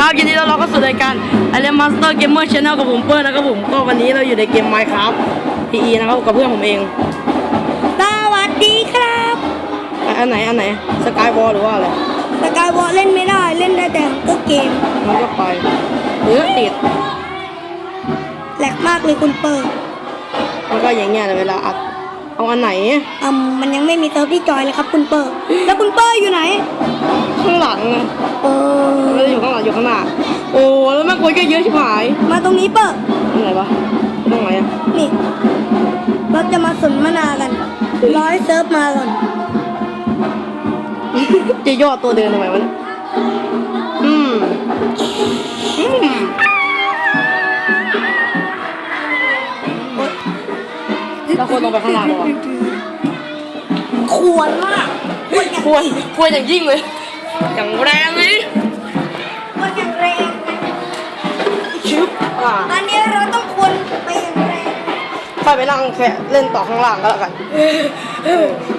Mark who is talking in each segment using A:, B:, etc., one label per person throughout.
A: ครับยินดีต้อนรับเข้าสู่รายการไอเลมาสเตอร์เกมเมอร์ชแนลกับผมเปิ้ลนะครับผมก็วันนี้เราอยู่ในเกม Minecraft PE นะครับกับเพื่อนผมเอง
B: สวัสดีครับ
A: อะอันไหนอันไหนสกายวอลหรือว่าอะไร
B: สกายวอลเล่นไม่ได้เล่นได้แต่ก็เกม
A: มันก็ไปหรือติด
B: แหลกมากเลยคุณเปิร์
A: มันก็อย่างเงี้ยเลยเวลาอัดเอาอันไหน
B: อืมมันยังไม่มีเซิร์ฟที่จอยเลยครับคุณเปิร์แล้วคุณเปิร์อยู่ไหน
A: ข้างหลังไง
B: เออ
A: ไม่ได้อยู่ข้างหลังอยู่ข้างหน้า โอ้แล้วแม่งคนก็เยอะชิบหาย
B: มาตรงนี้เปิร์
A: อันไหนวะตรงไหนอะ
B: นี่ เราจะมาสนทนากัน ร้อยเซิร์ฟมาก่อน
A: จะย่อตัวเดินทำไมวะเนี่ยอืมอืมเราควรลงไปข้างล่างเหรอวะ
B: ควรมากควรอย่าง
A: ควรควรอย่างยิ่งเลย อย่างแรงเลย
B: ควรอย่างแรง
A: ชึบอ่า
B: อันนี้เราต้องควรไปอย่างแรง
A: ไปไปนั่งแค่เล่นต่อข้างล่างก็แล้วกัน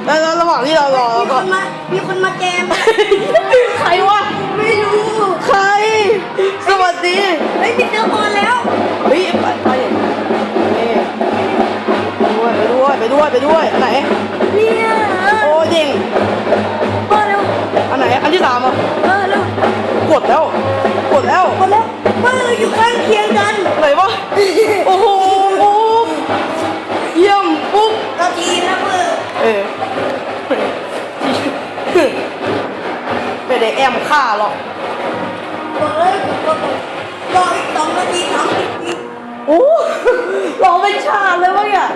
A: แล้วแล้วระหว่างที่เรารอ
B: มี
A: เรา
B: ค
A: ก็
B: นมา มีคนมาแจม
A: ใครวะ
B: ไม่รู้
A: ใคร สวัสดี
B: เฮ้ยมีเซิร์ฟออนแล้ว
A: เฮ้ยไปไปนี่ไปด้วยไปด้วยไปด้วยไปด้วยอันไหน
B: เนี่ย
A: โอ้เด้ง
B: เปิดเร็ว
A: อันไหนอันที่สามอะ
B: เออเร็ว
A: กดแล้ว กดแล้ว
B: หมดแล้วเปิดเราอยู่ข้างเคียงกัน
A: ไหนวะโอ้โหเยี่ยมปุ๊บ
B: เราทีมนะเปิด
A: เออไม่ได้แอมฆ่าหรอก
B: เปิดเลยกดรออีกสองนาทีสามสิบวิ
A: โอ้รอเป็นชาติเลยวะเนี่ย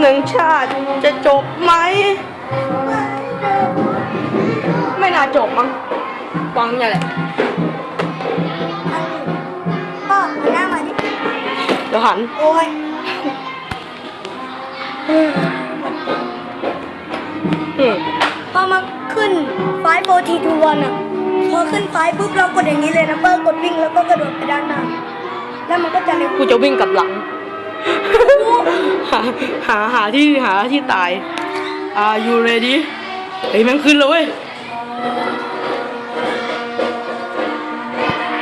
A: หนึ่งชาติจะจบไหม ไม่น่าจบมั้งฟังเนี่ยแหละ
B: พ่อหันหน้ามาดิ
A: เดี๋ยวหัน
B: โอ้ย
A: อืม
B: พอมาขึ้นไฟโฟทีทูวันอะ พอขึ้นไฟปุ๊บเรากดอย่างนี้เลยนะเปิดกดวิ่งแล้วก็กระโดดไปด้านหน้า แล้วมันก็จะเร็ว
A: กูจะวิ่งกลับหลัง หาหาหาที่หาที่ตาย Are you ready เฮ้ยแม่งขึ้นแล้วเว้ย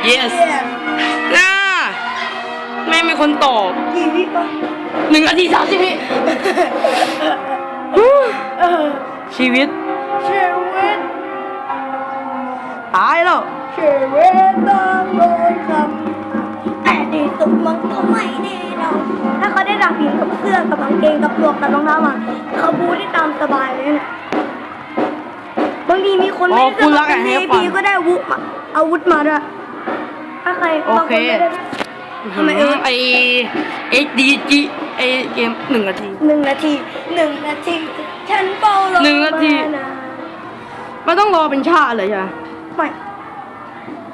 A: yes น่าแม่งมีคนตอบ
B: กี่วิปะ
A: หนึ่งนาทีสามสิบวิ
B: เออ
A: ชีวิต
B: เชเวน
A: ตายแล้ว
B: เชเวนต้องโดนคำ แต่ที่สุดมันก็ไม่แน่นอนถ้าเขาได้รับผิดกับเสื้อกับกางเกงกับหมวกกับรองเท้ามาเขาบูได้ตามสบายเลยนะบางทีมีคนไม่
A: อ๋อคุณรัก
B: เป็
A: อะ
B: น
A: ให้
B: ดี
A: ฟัง
B: พีก็ได้อาวุธมาอาวุธมาด้วยถ้าใคร
A: โอเค
B: บางนไม่ได้ทำไมเออ
A: ไอเอ็กดีจีไอเกมหนึ่งนาที
B: หนึ่งนาทีหนึ่งนาทีฉันเฝ้ารอ
A: หนึ่งนาที
B: มะ
A: มันต้องรอเป็นชาติเลยใช่ไหม
B: ไม่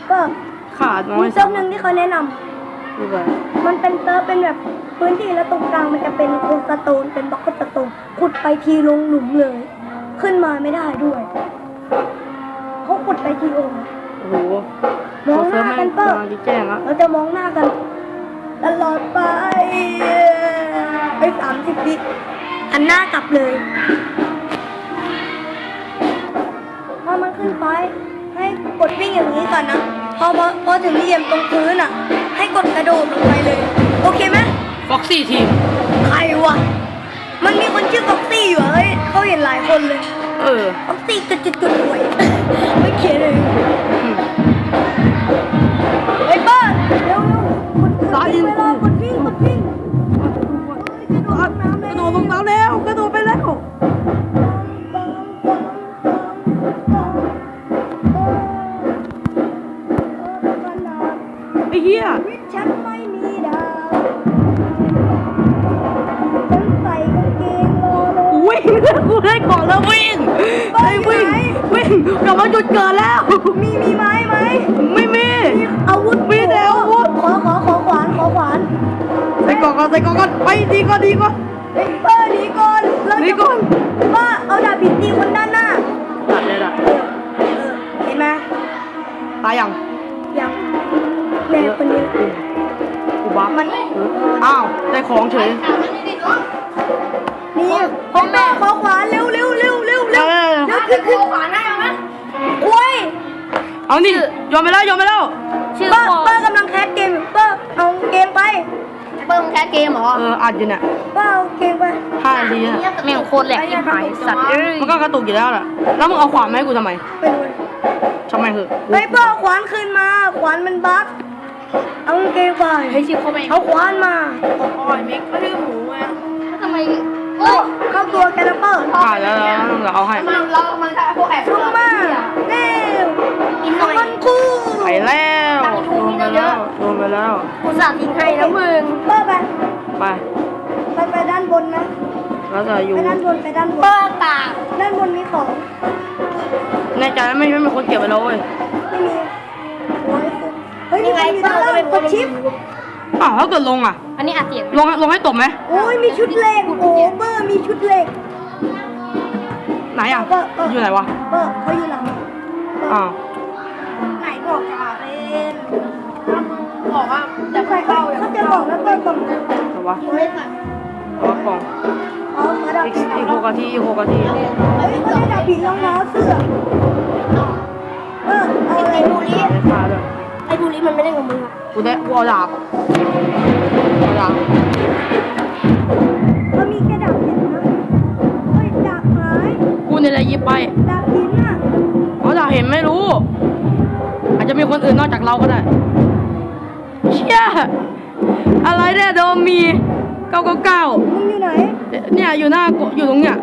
B: ก็
A: ขาดน้อ
B: มี
A: ย
B: เซิร์ฟหนึ่งที่เขาแนะนำ
A: ดูไป
B: มันเป็นเซิร์ฟเป็นแบบพื้นที่แล้วตรงกลางมันจะเป็นโคสโตนเป็นบล็อกสโตนขุดไปทีลงหลุมเลย ขึ้นมาไม่ได้ด้วยเขาขุดไปทีโอง
A: โอ้โห
B: มองหน้ากันเปล่า
A: กำลังจะแจ้งละ
B: เราจะมองหน้ากันตลอดไปไปสามสิบวิอันหน้ากลับเลยพอมันขึ้นไปให้กดวิ่งอย่างนี้ก่อนนะพอพอพอถึงเหลี่ยมตรงพื้นอะ ให้กดกระโดดลงไปเลย โอเคไหม
A: ฟ็อกซี่ทีม
B: ใครวะ มันมีคนชื่อฟ็อกซี่อยู่อะเฮ้ยเขาเห็นหลายคนเลย
A: เออ
B: ฟ็อกซี่จุดจุดจุดหวย ไม่เขียนเลย
A: อ
B: น
A: แล้ววิ่
B: ง
A: ไอ้วิ่งวิ่งกลับมาจุดเกิดแล้ว
B: มีมีไม้ไหม
A: ไม่มี
B: อาวุธ
A: มีแต่อาวุธ
B: ขอขอขอขวานขอขวาน
A: ใส่กล่องก่อนใส่กล่องก่อนไปดีก่อนดีก่อน
B: เฮ้ยเป้าหนีก่อนเรา
A: หนี
B: จะ
A: ก่อน
B: ป้าเอาดาบผิดตีคนด้านหน้า
A: ตัดเลยล่ะ
B: เออเออเห็นไหม
A: ตายยัง
B: ยังแม่คนนี้
A: กูบ้ามันอ้าวได้ของเฉย
B: นี่ขอแม่ขวานเร็วเอ
A: อ
B: เร็วขึ้นขึ้นขวานได้ไหมโอ้ย
A: เอานี่โยนไปแล้วโยนไปแล้ว
C: ชื่อ
B: เปิ้ลเปิ้ลกำลังแคสเกมอยู่เปิ้ลเอาเกมไป
C: เปิ้ลแคสเกมเหรอ
A: เอออัดอยู่เนี่ย
B: เปิ้ลเอาเกมไป
A: ห้านาทีอะ
C: แม่งโคตรแหลกที่หายสัตว์
A: มันก็กระตุกอยู่แล้วล่ะแล้วมึงเอาขวานมาให้กูทำไม
B: ไปดูเลย
A: ทำไมเหอะ
B: เฮ้ยเปิ้ลขวานคืนมา ขวานมันบั๊กเอาเกมไป
C: ให้ชื่อเข้าไป
B: เอาขวานมา
C: ปล่อยเมกก็ลืมหมูไงทำไม
B: เฮ้ยเข้าตัวแกแล้วเปิ้ล
A: อ่าแล้วแล้วแล้วเดี๋ยวเอาให้
C: มันเรามันพวกแอบ
B: ลงมาเร็ว
C: กินหน่อย
B: มันคู่
A: ไปแล้วโดนไปแล้วโดนไปแล้ว
C: กูสั่งทิ้งให้แล้วมึง
B: เปิ้ลไป
A: ไป
B: ไปไปด้านบนนะ
A: แล้วจะอยู่
B: ไปด้านบนไปด้านบน
C: เปิ้ลตาก
B: ด้านบนมีของ
A: แน่ใจแล้วไม่ไม่มีคนเก็บไปแล้วเว้ย
B: ไม่มีโอ้ยเฮ้ยมีใครอยู่ด้านล่างกดชิป
A: อ้าวถ้าเกิดลงอะ
C: อันนี้อัดเสียง
A: ลงลงให้ตบไหม
B: โอ้ยมีชุดเหล็กโอ้เบอร์มีชุดเหล็ก
A: ไหนอะ
B: เบอร์เบอร์
A: อยู่ไหนวะ
B: เบอร์เขาอยู่หลัง
A: อ้าว
B: ไหนบอกจะเล่น
C: บอกว่าจะ
B: ใครเขาเขาจะบอกแล้วเบอร์ก่อน
A: แต่วะ
B: เฮ้ย
A: เอาวะกล่อง
B: อ๋อเขาดับ
A: อีก
B: ผิด
A: อีกหกนาทีอีกหกนาที
B: เฮ้ยเขาได้ดับผิดรองเท้าเสื้อเออเอาอะไรบุรี
A: ได้ค่าด้วย
B: ไอ้บุรีมันไม่เล่นกับมึงอะ
A: กูได้กูเอาดาบเอาดาบ
B: เขามีแค่ดับผิดนะเฮ้ยดับหาย
A: กูเนี่ยแหละหยิบไป
B: ดับผิดน่ะ
A: เอาดาบเห็นไม่รู้ อาจจะมีคนอื่นนอกจากเราก็ได้เชี่ยอะไรเนี่ยโดมมีเก้าเก้าเก้า
B: มึงอยู่ไหน
A: เนี่ยอยู่หน้ากูอยู่ตรงเนี้ย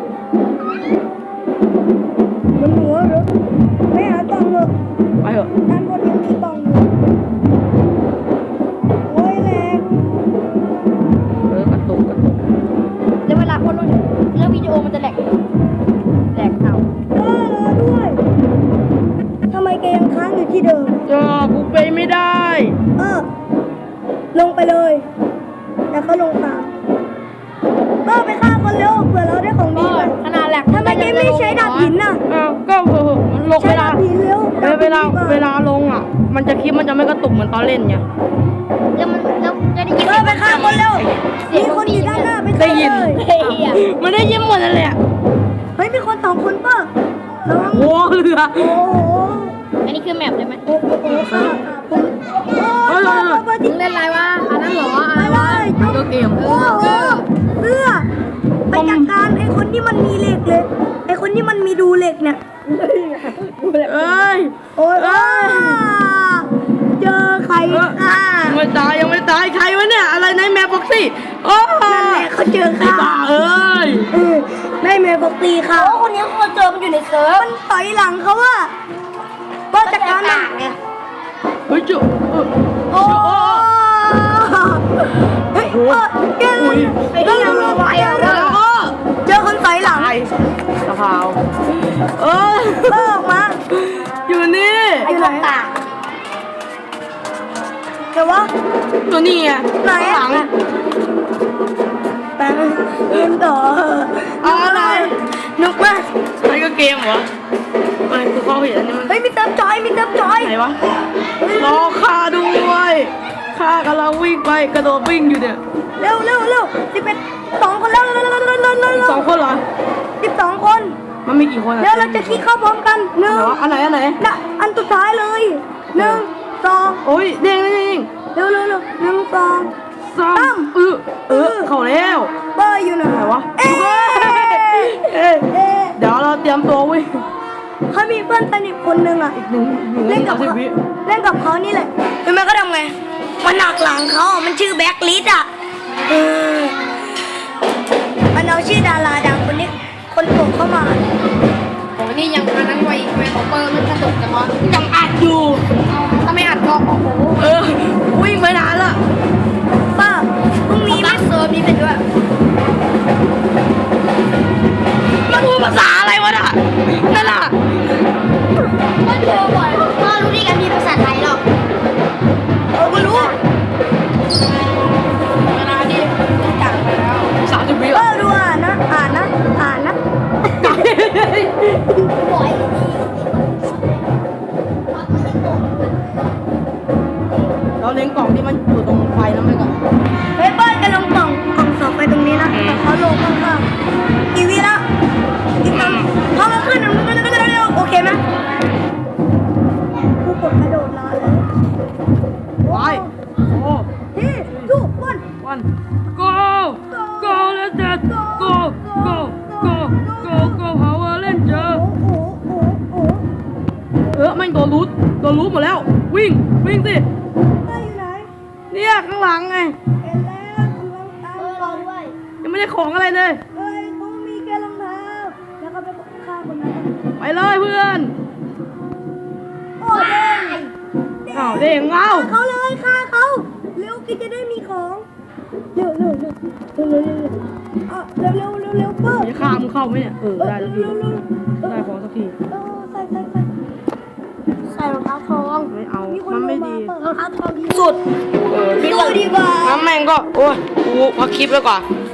B: บนหัวเหรอไม่หากล่องเหรอ
A: ไปเถอะ
B: ด้านบนยังมีกล่องอยู่ โอ้ยแรง
A: เออกระตุกกระตุก
C: แล้วเวลาคนแล้ววิดีโอมันจะแหลกแหลกเอา
B: เออรอด้วยทำไมแกยังค้างอยู่ที่เดิม
A: เออกูไปไม่ได้
B: เออ ลงไปเลย แต่เขาลงตามเออไปฆ่าคนเร็วเผื่อเราได้ของดีไป
C: ขนาดแหลก
B: ทำไมแกไม่ใช้ดาบหินน่ะ
A: อ้าวก็เออลง
B: ใช้
A: เวลา
B: ดาบหินเร็ว
A: เออเวลา
B: ดบหินดีก
A: เวลาลงอะ มันจะคลิปมันจะไม่กระตุกเหมือนตอนเล่นไง
C: แล้วมันแล้วจะได้ยิน
B: เออไปฆ่าคนเร็วมีคนอยู่ด้านหน้าไปฆ่า
A: ได้ยิน
B: เลย
C: เฮีย
A: มันได้ยิ้มหมดเลยแหละ
B: เฮ้ยมีคนสองคนป่ะระวัง
A: โอ้เรือ
B: โอ้โห
C: อันนี้คือแมปใช่ไหม
B: โอ้โหฆ่าฆ่าคนโอ้ยฆ่าคน
C: มึ
B: จริ
C: ง
B: ง
C: เล่นอะไรวะอันนั้นเหรออะไร
B: ไปเล
C: วะ
B: ย
A: ก็เกม
B: โอ้โหเสื้อไปจัดการไอ้คนที่มันมีเหล็กเลยไอ้คนที่มันมีดูเหล็กเนี่ย
A: เอ้ย
B: โอ้ยอ้าเจอใคร
A: เออ
B: อ่า
A: ยังไม่ตายยังไม่ตายใครวะเนี่ยอะไรในแมปบ็อกซี่โอ้
B: นั่นแหละเขาเจอ
A: ไอ้
B: ค่ะ
A: บ้าเอ้ย
B: เออได้เมย์บอกตีค่ะ
C: โอ้คนนี้เขาเจอมันอยู่ในเซิร์ฟ
B: มันต่อยหลังเขาอะก็จัดการมัน
A: เฮ้ยจุเออ
B: โอ้เฮ้ยเออแก
A: อุ้ย
B: ไอ้ที่ยังไวอะ
A: ว
B: วะ
A: ตัวนี้ไง
B: ไหน
A: ข้างหลั
B: อะ
A: ง
B: แปงเล่นต่อ
A: เอาอะไร
B: นุกมาก
A: ไอ้ก็เกมเหรอไอ้กูเข้าเห็นอันนี้มัน
B: เฮ้ยมีเติมจอยมีเติมจอย
A: ไหนวะรอข้าด้วยข้ากำลังวิ่งไปกระโดดวิ่งอยู่เนี่ย
B: เร็วเร็วเร็วสิบเอ็ดสองคนแล้วเร็วเร็วเร็วเร็วเร็วเร็ว
A: สองคนเหรอ
B: สิบสองคน
A: มันมีกี่คนอะ
B: แล้วเราจะคิดเข้าพร้อมกันห
A: ไหน
B: นึ่ง
A: วะอันไหนอันไหน
B: น่ะอันสุดท้ายเลยหนึ่งสอง
A: โอ้ยเด้งเด้ง เด้ง
B: เร็วเร็วเร็วหนึ่งสอง
A: สา
B: ตั้
A: ม
B: ม
A: เออเออเข้าแล้ว
B: เบอร์อยู่ไหน
A: ไหนวะ
B: เอ๊ะ
A: เอ้ย
B: เอ๊ะ
A: เดี๋ยวเราเตรียมตัวเว้ย
B: เขามีเพื่อนสนิทคนหนึ่งอะ
A: อีกหนึ่งหนึ่ง
B: เล่นกับ
A: สามสิบ
B: เขา
A: วิ
B: เล่นกับเขานี่แหละเห็นไหมก็ทำไง มันหนักหลังเขาอะมันชื่อแบ็คลิสอะเออมันเอาชื่อดาราดังคนนี้ คนโปรดเข้ามา
C: โอ้นี่ยังอันนั้นไว้อีกไหมของเปิร์มันกระตุกจังวะ
A: ยังอัดอยู่
C: ถ้าไม่อัดก็โอ้โห
A: เออวิ่งไปนานละ
B: ป้าพรุ่งนี้ไม่
C: เซิร์ฟนี้เป็นด้วย
A: มันพูดภาษาอะไรวะน่ะนั่นล่ะ
C: มันเจอบ่อยพ่อรู้ดีกันมีภาษาไทยหรอก
B: เอ ออแม่
A: งโดนรูทโดนรูทหมดแล้ว วิ่งวิ่งสิ
B: เต้ยอยู่ไหน
A: เนี่ยข้างหลังไง
B: เห็นแล้วกำลังตาม
C: เออรอด้วย
A: ยังไม่ได้ของอะไรเลย
B: เอ้ยเขามีแค่รองเท้าแล้วก็ไปฆ่าคนนั้น
A: ไปเลยเพื่อน
B: โอ้เด้ง
A: อ้าวเด้งเอ้า
B: ฆ่าเขาเลยฆ่าเขาเร็วกินจะได้มีของเร็วเร็วเร็วเร็วเร็วเร็วอะเร็วเร็วเร็วเร็วเปิ้ล
A: จะฆ่ามึงเข้าไหมเนี่ยเออได้แล้วที
B: เร็วเร็วเร็ว
A: ได้ของสักที
B: เออใส่ใส่ใส่
A: ไม่
B: งมา
A: ดี
B: เปิด
C: รองเท้าทองดี
A: สุดเออ
B: สู้ดีกว่า
A: งั้นแม่งก็ โอ้ยกูพักคลิปแล้วกว่า
B: ส